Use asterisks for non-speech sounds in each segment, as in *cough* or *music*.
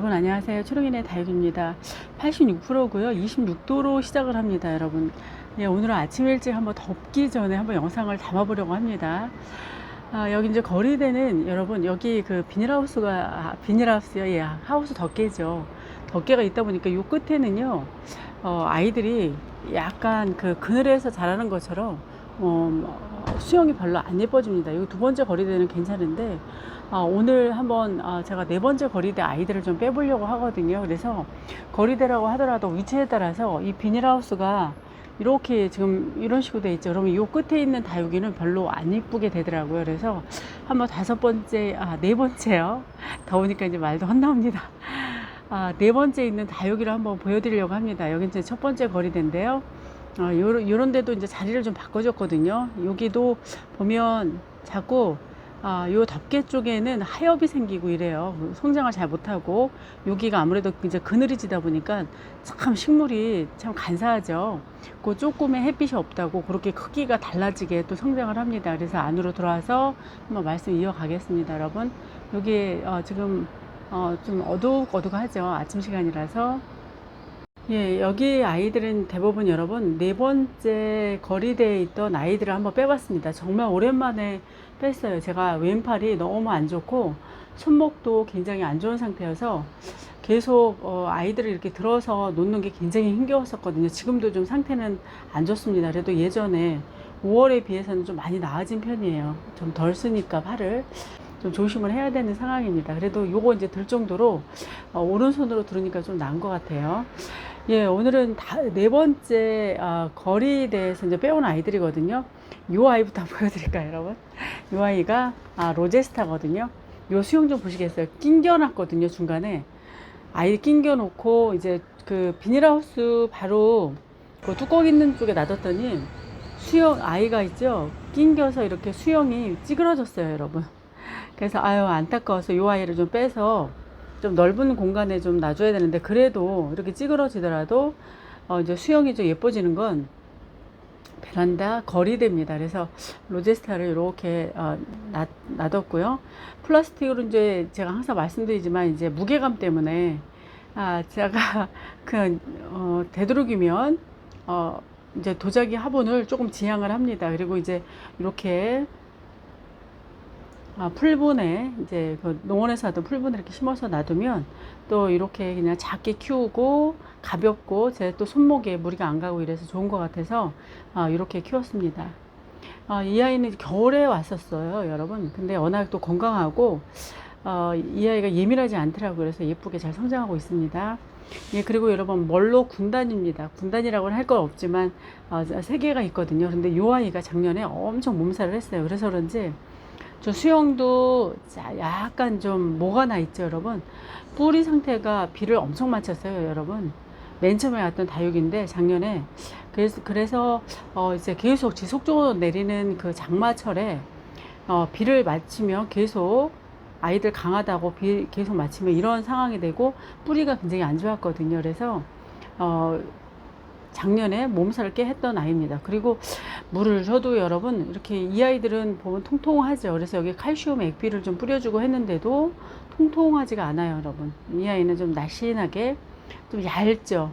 여러분 안녕하세요. 초롱이네 다육입니다. 86%고요. 26도로 시작을 합니다, 여러분. 예, 오늘은 아침 일찍 한번 덥기 전에 한번 영상을 담아보려고 합니다. 아, 여기 이제 거리대는 여러분 여기 그 비닐하우스가 아, 비닐하우스요, 예, 하우스 덮개죠. 덮개가 있다 보니까 요 끝에는요, 어, 아이들이 약간 그 그늘에서 자라는 것처럼 어, 수영이 별로 안 예뻐집니다. 이두 번째 거리대는 괜찮은데 아, 오늘 한번 아, 제가 네 번째 거리대 아이들을 좀 빼보려고 하거든요. 그래서 거리대라고 하더라도 위치에 따라서 이 비닐하우스가 이렇게 지금 이런 식으로 돼 있죠. 그러면 이 끝에 있는 다육이는 별로 안 이쁘게 되더라고요. 그래서 한번 다섯 번째, 아, 네 번째요. *laughs* 더우니까 이제 말도 혼나옵니다. 아, 네 번째 있는 다육이를 한번 보여드리려고 합니다. 여기 이제 첫 번째 거리대인데요. 어, 요런, 요런 데도 이제 자리를 좀 바꿔줬거든요. 여기도 보면 자꾸 아, 요 덮개 쪽에는 하엽이 생기고 이래요. 성장을 잘 못하고 여기가 아무래도 이제 그늘이 지다 보니까 참 식물이 참 간사하죠. 그 조금의 햇빛이 없다고 그렇게 크기가 달라지게 또 성장을 합니다. 그래서 안으로 들어와서 한번 말씀 이어가겠습니다, 여러분. 여기 어, 지금 어, 좀 어둑어둑하죠. 아침 시간이라서. 예, 여기 아이들은 대부분 여러분 네 번째 거리대에 있던 아이들을 한번 빼봤습니다. 정말 오랜만에 뺐어요. 제가 왼팔이 너무 안 좋고 손목도 굉장히 안 좋은 상태여서 계속 어, 아이들을 이렇게 들어서 놓는 게 굉장히 힘겨웠었거든요. 지금도 좀 상태는 안 좋습니다. 그래도 예전에 5월에 비해서는 좀 많이 나아진 편이에요. 좀 덜 쓰니까 팔을. 좀 조심을 해야 되는 상황입니다. 그래도 요거 이제 들 정도로 어, 오른손으로 들으니까 좀 나은 것 같아요. 예, 오늘은 다, 네 번째 어, 거리대에서 이제 빼온 아이들이거든요. 요 아이부터 보여드릴까요, 여러분? 요 아이가 아, 로제스타거든요. 요 수영 좀 보시겠어요? 낑겨놨거든요, 중간에. 아이 낑겨놓고 이제 그 비닐하우스 바로 그 뚜껑 있는 쪽에 놔뒀더니 수영 아이가 있죠 낑겨서 이렇게 수영이 찌그러졌어요 여러분 그래서 아유 안타까워서 요 아이를 좀 빼서 좀 넓은 공간에 좀 놔줘야 되는데 그래도 이렇게 찌그러지더라도 어 이제 수영이 좀 예뻐지는 건 베란다 거리대입니다. 그래서 로제스타를 이렇게 어 놔, 놔뒀고요. 플라스틱으로 이제 제가 항상 말씀드리지만 이제 무게감 때문에 아 제가 *laughs* 그 어, 되도록이면 어 이제 도자기 화분을 조금 지향을 합니다. 그리고 이제 이렇게 아, 풀분에 이제 그 농원에서 하던 풀분에 이렇게 심어서 놔두면 또 이렇게 그냥 작게 키우고 가볍고 제 또 손목에 무리가 안 가고 이래서 좋은 것 같아서 아, 이렇게 키웠습니다. 아, 이 아이는 겨울에 왔었어요, 여러분. 근데 워낙 또 건강하고 어, 이 아이가 예민하지 않더라고요. 그래서 예쁘게 잘 성장하고 있습니다. 예, 그리고 여러분, 멀로 군단입니다. 군단이라고는 할 건 없지만, 어, 세 개가 있거든요. 근데 이 아이가 작년에 엄청 몸살을 했어요. 그래서 그런지, 저 수영도 자, 약간 좀 뭐가 나 있죠, 여러분. 뿌리 상태가 비를 엄청 맞췄어요, 여러분. 맨 처음에 왔던 다육인데 작년에 그래서 그래서 어 이제 계속 지속적으로 내리는 그 장마철에 어 비를 맞추면 계속 아이들 강하다고 비 계속 맞추면 이런 상황이 되고 뿌리가 굉장히 안 좋았거든요. 그래서 어 작년에 몸살을 꽤 했던 아이입니다. 그리고 물을 줘도 여러분 이렇게 이 아이들은 보면 통통하죠. 그래서 여기 칼슘 액비를 좀 뿌려주고 했는데도 통통하지가 않아요, 여러분. 이 아이는 좀 날씬하게 좀 얇죠.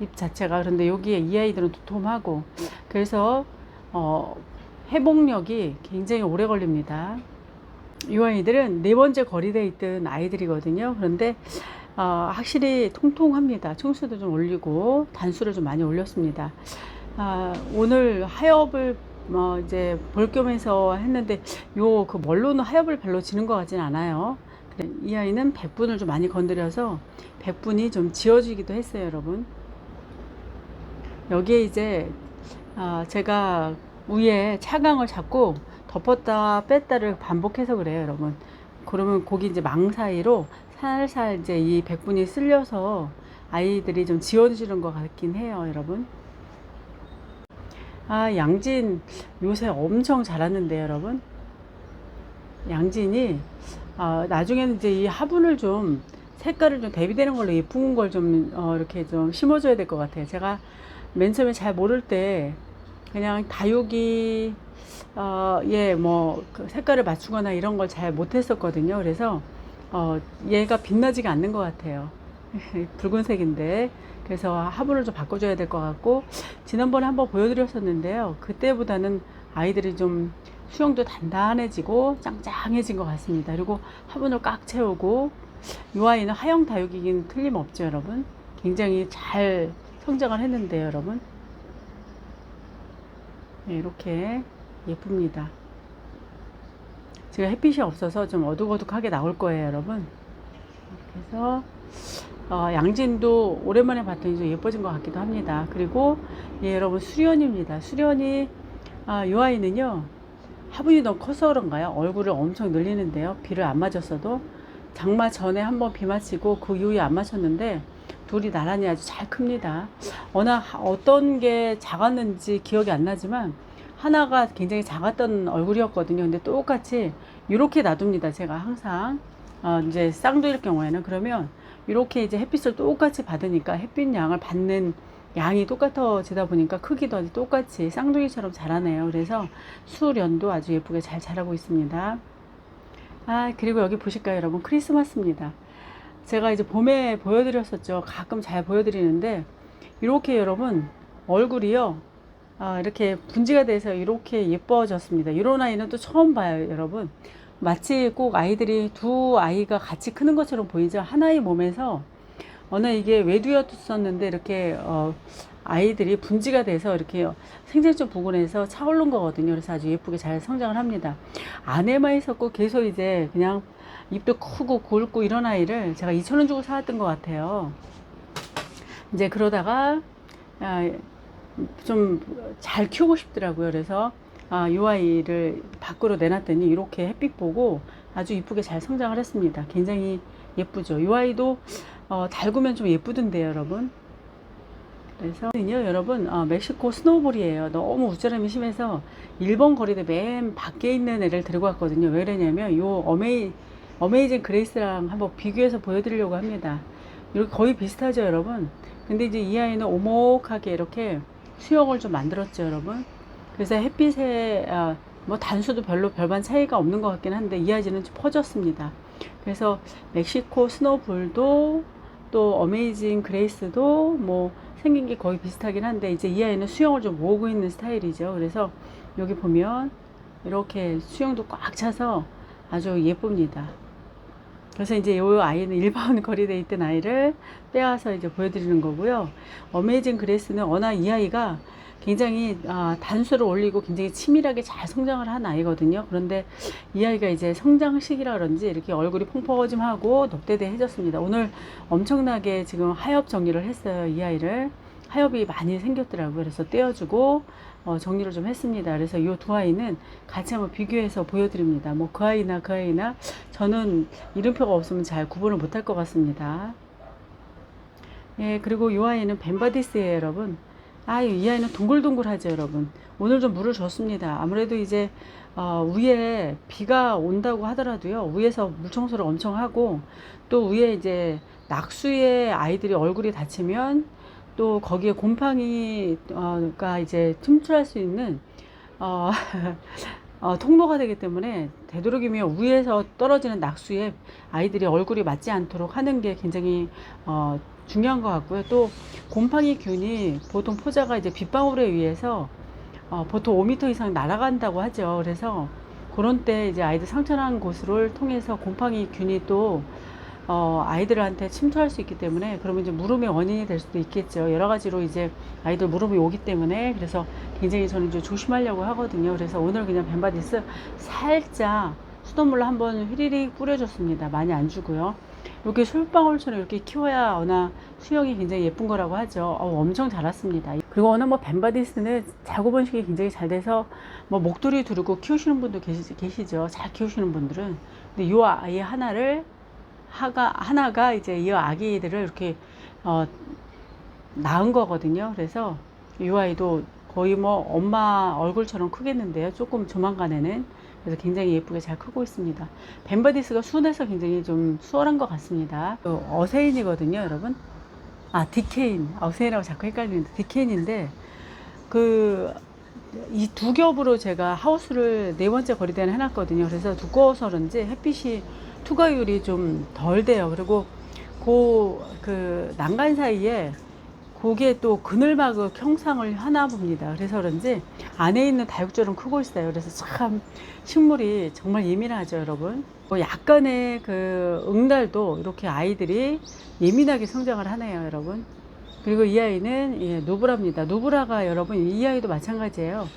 잎 자체가. 그런데 여기에 이 아이들은 두툼하고 그래서 어 회복력이 굉장히 오래 걸립니다. 이 아이들은 네 번째 거리대에 있던 아이들이거든요. 그런데 어, 확실히 통통합니다. 총수도 좀 올리고 단수를 좀 많이 올렸습니다. 아, 오늘 하엽을 뭐 이제 볼 겸해서 했는데 요 그 멀로는 하엽을 별로 지는 것 같진 않아요. 이 아이는 백분을 좀 많이 건드려서 백분이 좀 지워지기도 했어요, 여러분. 여기에 이제 아, 제가 위에 차강을 잡고 덮었다 뺐다를 반복해서 그래요, 여러분. 그러면 거기 이제 망 사이로 살살 이제 이 백분이 쓸려서 아이들이 좀 지워지는 것 같긴 해요, 여러분. 아, 양진 요새 엄청 자랐는데, 여러분. 양진이, 아, 나중에는 이제 이 화분을 좀 색깔을 좀 대비되는 걸로 예쁜 걸 좀, 어, 이렇게 좀 심어줘야 될 것 같아요. 제가 맨 처음에 잘 모를 때 그냥 다육이, 어, 예, 뭐, 그 색깔을 맞추거나 이런 걸 잘 못했었거든요. 그래서 어, 얘가 빛나지가 않는 것 같아요. *laughs* 붉은색인데 그래서 화분을 좀 바꿔줘야 될 것 같고 지난번에 한번 보여드렸었는데요. 그때보다는 아이들이 좀 수영도 단단해지고 짱짱해진 것 같습니다. 그리고 화분을 꽉 채우고 이 아이는 하영 다육이긴 틀림없죠, 여러분. 굉장히 잘 성장을 했는데요, 여러분. 네, 이렇게 예쁩니다. 제가 햇빛이 없어서 좀 어둑어둑하게 나올 거예요, 여러분. 그래서 어, 양진도 오랜만에 봤더니 좀 예뻐진 것 같기도 합니다. 그리고 예, 여러분 수련입니다. 수련이 아, 이 아이는요 화분이 너무 커서 그런가요? 얼굴을 엄청 늘리는데요. 비를 안 맞았어도 장마 전에 한번 비 맞히고 그 이후에 안 맞췄는데 둘이 나란히 아주 잘 큽니다. 하- 어떤 게 작았는지 기억이 안 나지만 하나가 굉장히 작았던 얼굴이었거든요. 근데 똑같이 이렇게 놔둡니다. 제가 항상 어, 이제 쌍둥이일 경우에는 그러면 이렇게 이제 햇빛을 똑같이 받으니까 햇빛 양을 받는 양이 똑같아지다 보니까 크기도 아주 똑같이 쌍둥이처럼 자라네요. 그래서 수련도 아주 예쁘게 잘 자라고 있습니다. 아, 그리고 여기 보실까요, 여러분? 크리스마스입니다. 제가 이제 봄에 보여드렸었죠. 가끔 잘 보여드리는데, 이렇게 여러분, 얼굴이요. 아, 이렇게 분지가 돼서 이렇게 예뻐졌습니다. 이런 아이는 또 처음 봐요, 여러분. 마치 꼭 아이들이 두 아이가 같이 크는 것처럼 보이죠. 하나의 몸에서 어느 이게 외두였었는데 이렇게 어, 아이들이 분지가 돼서 이렇게 생장점 부근에서 차오른 거거든요. 그래서 아주 예쁘게 잘 성장을 합니다. 안에만 있었고 계속 이제 그냥 입도 크고 굵고 이런 아이를 제가 2,000원 주고 사왔던 것 같아요. 이제 그러다가 아, 좀 잘 키우고 싶더라고요. 그래서 아, 이 아이를 밖으로 내놨더니 이렇게 햇빛 보고 아주 이쁘게 잘 성장을 했습니다. 굉장히 예쁘죠. 이 아이도 어, 달구면 좀 예쁘던데요, 여러분. 그래서 여러분 어, 멕시코 스노우볼이에요. 너무 우짜람이 심해서 일본 거리대 맨 밖에 있는 애를 데리고 왔거든요. 왜 그러냐면 요 어메이 어메이징 그레이스랑 한번 비교해서 보여드리려고 합니다. 이렇게 거의 비슷하죠, 여러분. 근데 이제 이 아이는 오목하게 이렇게 수영을 좀 만들었죠, 여러분. 그래서 햇빛에 아, 뭐 단수도 별로 별반 차이가 없는 것 같긴 한데 이 아이는 좀 퍼졌습니다. 그래서 멕시코 스노볼도 또 어메이징 그레이스도 뭐 생긴 게 거의 비슷하긴 한데 이제 이 아이는 수영을 좀 모으고 있는 스타일이죠. 그래서 여기 보면 이렇게 수영도 꽉 차서 아주 예쁩니다. 그래서 이제 이 아이는 *laughs* 일반 거리대에 있던 아이를 빼와서 이제 보여드리는 거고요. 어메이징 그레이스는 워낙 이 아이가 굉장히 아, 단수를 올리고 굉장히 치밀하게 잘 성장을 한 아이거든요. 그런데 이 아이가 이제 성장 시기라 그런지 이렇게 얼굴이 퐁퐁해짐하고 넙대대해졌습니다. 오늘 엄청나게 지금 하엽 정리를 했어요. 이 아이를 하엽이 많이 생겼더라고요. 그래서 떼어주고 어, 정리를 좀 했습니다. 그래서 이 두 아이는 같이 한번 비교해서 보여드립니다. 뭐 그 아이나 그 아이나 저는 이름표가 없으면 잘 구분을 못할 것 같습니다. 예, 그리고 이 아이는 벤바디스예요, 여러분. 아, 이 아이는 동글동글하죠, 여러분. 오늘 좀 물을 줬습니다. 아무래도 이제 어, 위에 비가 온다고 하더라도요. 위에서 물 청소를 엄청 하고 또 위에 이제 낙수에 아이들이 얼굴이 다치면 또 거기에 곰팡이가 이제 침투할 수 있는 어, *laughs* 어, 통로가 되기 때문에 되도록이면 위에서 떨어지는 낙수에 아이들이 얼굴이 맞지 않도록 하는 게 굉장히 어, 중요한 것 같고요. 또 곰팡이 균이 보통 포자가 이제 빗방울에 의해서 어, 보통 5m 이상 날아간다고 하죠. 그래서 그런 때 이제 아이들 상처난 곳을 통해서 곰팡이 균이 또 어, 아이들한테 침투할 수 있기 때문에 그러면 이제 물음의 원인이 될 수도 있겠죠. 여러 가지로 이제 아이들 물음이 오기 때문에 그래서 굉장히 저는 좀 조심하려고 하거든요. 그래서 오늘 그냥 벤바디스 살짝 수돗물로 한번 휘리릭 뿌려줬습니다. 많이 안 주고요. 이렇게 솔방울처럼 이렇게 키워야 어나 수영이 굉장히 예쁜 거라고 하죠. 어, 엄청 자랐습니다. 그리고 어느 뭐 벤바디스는 자구 번식이 굉장히 잘 돼서 뭐 목도리 두르고 키우시는 분도 계시, 계시죠. 잘 키우시는 분들은. 근데 이 아이 하나를 하가 하나가 이제 이 아기들을 이렇게 어, 낳은 거거든요. 그래서 이 아이도 거의 뭐 엄마 얼굴처럼 크겠는데요. 조금 조만간에는 그래서 굉장히 예쁘게 잘 크고 있습니다. 벤바디스가 순해서 굉장히 좀 수월한 것 같습니다. 또 어세인이거든요, 여러분. 아 디케인, 어세인하고 자꾸 헷갈리는데 디케인인데 그 이 두 겹으로 제가 하우스를 네 번째 거리대는 해놨거든요. 그래서 두꺼워서 그런지 햇빛이 투과율이 좀 덜 돼요. 그리고 그, 그 난간 사이에 고기에 또 그늘막을 형상을 하나 봅니다. 그래서 그런지 안에 있는 다육처럼 크고 있어요. 그래서 참 식물이 정말 예민하죠, 여러분. 뭐 약간의 그 응달도 이렇게 아이들이 예민하게 성장을 하네요, 여러분. 그리고 이 아이는 예, 노브라입니다. 노브라가 여러분 이 아이도 마찬가지예요.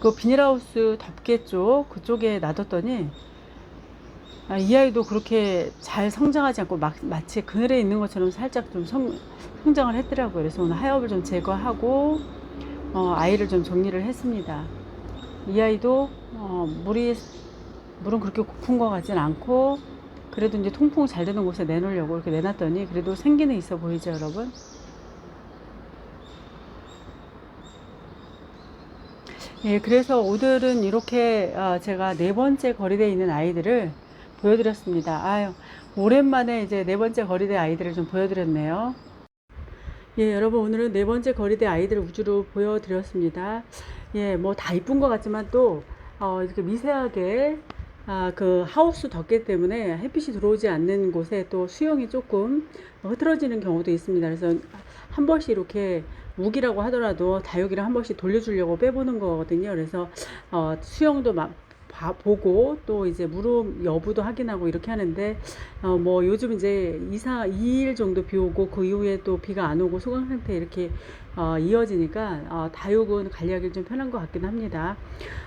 그 비닐하우스 덮개 쪽 그쪽에 놔뒀더니 아, 이 아이도 그렇게 잘 성장하지 않고 막, 마치 그늘에 있는 것처럼 살짝 좀 성, 성장을 했더라고요. 그래서 오늘 하엽을 좀 제거하고 어, 아이를 좀 정리를 했습니다. 이 아이도 어, 물이 물은 그렇게 고픈 것 같진 않고 그래도 이제 통풍 잘 되는 곳에 내놓으려고 이렇게 내놨더니 그래도 생기는 있어 보이죠, 여러분? 예, 그래서 오늘은 이렇게 어, 제가 네 번째 거리대에 있는 아이들을 보여드렸습니다. 아유, 오랜만에 이제 네 번째 거리대 아이들을 좀 보여드렸네요. 예, 여러분 오늘은 네 번째 거리대 아이들을 우주로 보여드렸습니다. 예, 뭐 다 이쁜 것 같지만 또 어, 이렇게 미세하게 아, 그 하우스 덮개 때문에 햇빛이 들어오지 않는 곳에 또 수영이 조금 흐트러지는 경우도 있습니다. 그래서 한 번씩 이렇게 우기라고 하더라도 다육이를 한 번씩 돌려주려고 빼보는 거거든요. 그래서 어, 수영도 막 봐- 보고 또 이제 무릎 여부도 확인하고 이렇게 하는데 어, 뭐 요즘 이제 2, 4, 2일 정도 비 오고 그 이후에 또 비가 안 오고 소강 상태 이렇게 어, 이어지니까 어, 다육은 관리하기 좀 편한 것 같긴 합니다.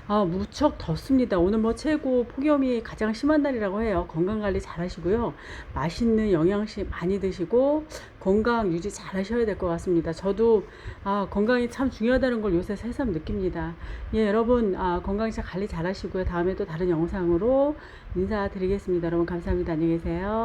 아, 무척 덥습니다. 오늘 뭐 최고 폭염이 가장 심한 날이라고 해요. 건강 관리 잘 하시고요. 맛있는 영양식 많이 드시고 건강 유지 잘 하셔야 될 것 같습니다. 저도 아, 건강이 참 중요하다는 걸 요새 새삼 느낍니다. 예, 여러분 아, 건강 잘 관리 잘 하시고요. 다음에 또 다른 영상으로 인사드리겠습니다. 여러분 감사합니다. 안녕히 계세요.